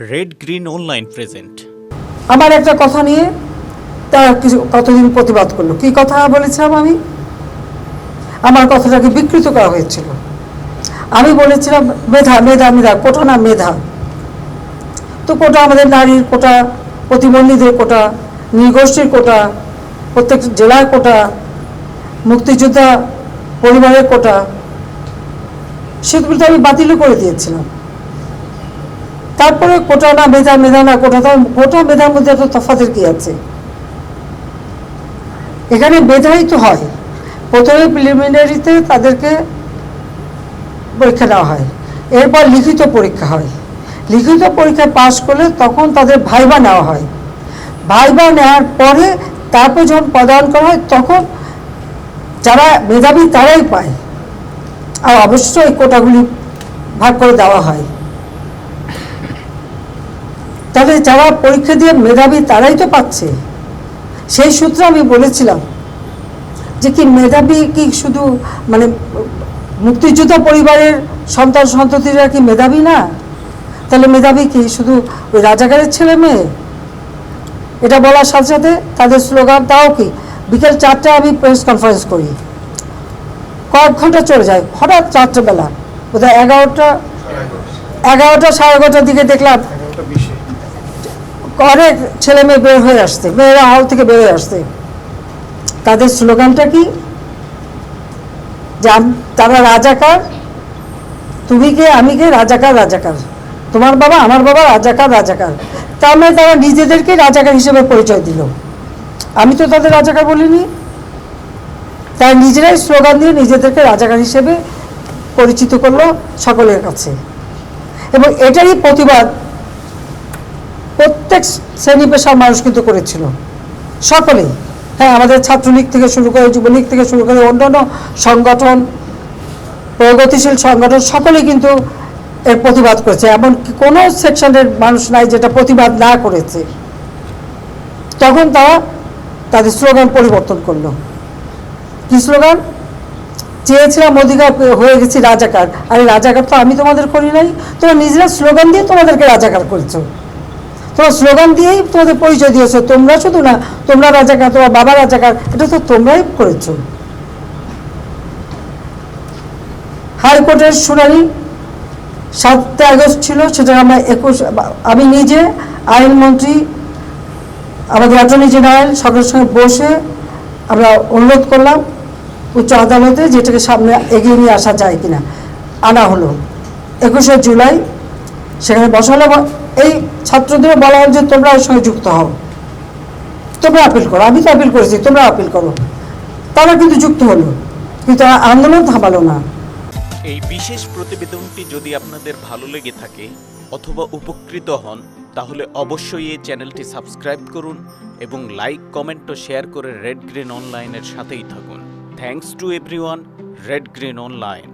Red green online present আমার একটা কথা নিয়ে তারা কিছু কতদিন প্রতিবাদ করল। কি কথা বলেছিলাম আমি? আমার কথাটাকে বিকৃত করা হয়েছিল। আমি বলেছিলাম, মেধা মেধা মেধা, কোটা না মেধা? তো কোটা আমাদের নারীর কোটা, প্রতিবন্ধীদের কোটা নৃগোষ্ঠীর কোটা, প্রত্যেক জেলার কোটা, মুক্তিযোদ্ধা পরিবারের কোটা, সেগুলো তো আমি বাতিলও করে দিয়েছিলাম। তারপরে কোটা না মেধা মেধা না কোটা তো কোটা মেধার মধ্যে এত তফাতের কি আছে? এখানে মেধাই তো হয়। প্রথমে প্রিলিমিনারিতে তাদেরকে পরীক্ষা দেওয়া হয়। এরপর লিখিত পরীক্ষা হয়। লিখিত পরীক্ষা পাশ করলে তখন তাদের ভাইবা নেওয়া হয়। ভাইবা নেওয়ার পরে তারপর যখন পদায়ন করা হয়, তখন যারা মেধাবী তারাই পায়। আর অবশ্যই কোটাগুলি ভাগ করে দেওয়া হয়। তাহলে যারা পরীক্ষা দিয়ে মেধাবী তারাই তো পাচ্ছে। সেই সূত্রে আমি বলেছিলাম যে কি মেধাবী কি শুধু মানে মুক্তিযোদ্ধা পরিবারের সন্তান সন্ততিরা কি মেধাবী না? তাহলে মেধাবী কি শুধু ওই রাজাগারের ছেলে মেয়ে? এটা বলার সাথে সাথে তাদের স্লোগান তাও কি? বিকেল চারটায় আমি প্রেস কনফারেন্স করি। কয়েক ঘণ্টা চলে যায়, হঠাৎ চারটেবেলা বোধহয় এগারোটা এগারোটা সাড়ে এগারোটার দিকে দেখলাম অনেক ছেলে মেয়ে বের হয়ে আসছে, মেয়েরা হল থেকে বের হয়ে আসছে। তাদের স্লোগানটা কি? তারা রাজাকার, তুমি কে, আমি কে? রাজাকার রাজাকার। তোমার বাবা, আমার বাবা রাজাকার রাজাকার। তার মানে তারা নিজেদেরকে রাজাকার হিসেবে পরিচয় দিল। আমি তো তাদের রাজাকার বলিনি। তারা নিজেরাই স্লোগান দিয়ে নিজেদেরকে রাজাকার হিসেবে পরিচিত করল সকলের কাছে। এবং এটারই প্রতিবাদ প্রত্যেক শ্রেণি পেশার মানুষ কিন্তু করেছিল। সকলেই। হ্যাঁ আমাদের ছাত্রলীগ থেকে শুরু করে, যুবলীগ থেকে শুরু করে, অন্যান্য সংগঠন, প্রগতিশীল সংগঠন, সকলেই কিন্তু এর প্রতিবাদ করেছে। এমন কোনো সেকশনের মানুষ নাই যেটা প্রতিবাদ না করেছে। তখন তারা তাদের স্লোগান পরিবর্তন করল। কি স্লোগান? চেয়েছিলাম অধিকার হয়ে গেছি রাজাকার। আরে রাজাকার তো আমি তোমাদের করি নাই, তোমরা নিজেরা স্লোগান দিয়ে তোমাদেরকে রাজাকার করেছ। তোমার স্লোগান দিয়েই তোমাদের পরিচয় দিয়েছ। তোমরা শুধু না, তোমরা রাজাকার তোমার বাবা রাজাকার, এটা তো তোমরাই করেছ। হাইকোর্টের শুনানি সাতটা আগস্ট ছিল, সেটা আমরা একুশ, আমি নিজে আইনমন্ত্রী, আমাদের অ্যাটর্নি জেনারেল সকলের সঙ্গে বসে আমরা অনুরোধ করলাম উচ্চ আদালতে যেটাকে সামনে এগিয়ে নিয়ে আসা যায় কিনা। আনা হলো। একুশে জুলাই, সেখানে বসালে এই ছাত্রদের বলা হল যে তোমরা এর সঙ্গে যুক্ত হও। তোমরা আপিল করো। আমি তো আপিল করেছি, তোমরা আপিল করো। তারা কিন্তু যুক্ত হলো। কিন্তু আন্দোলন থামালো না। এই বিশেষ প্রতিবেদনটি যদি আপনাদের ভালো লেগে থাকে অথবা উপকৃত হন, তাহলে অবশ্যই এই চ্যানেলটি সাবস্ক্রাইব করুন এবং লাইক, কমেন্ট ও শেয়ার করে রেড গ্রিন অনলাইনের সাথেই থাকুন। Thanks to everyone red green online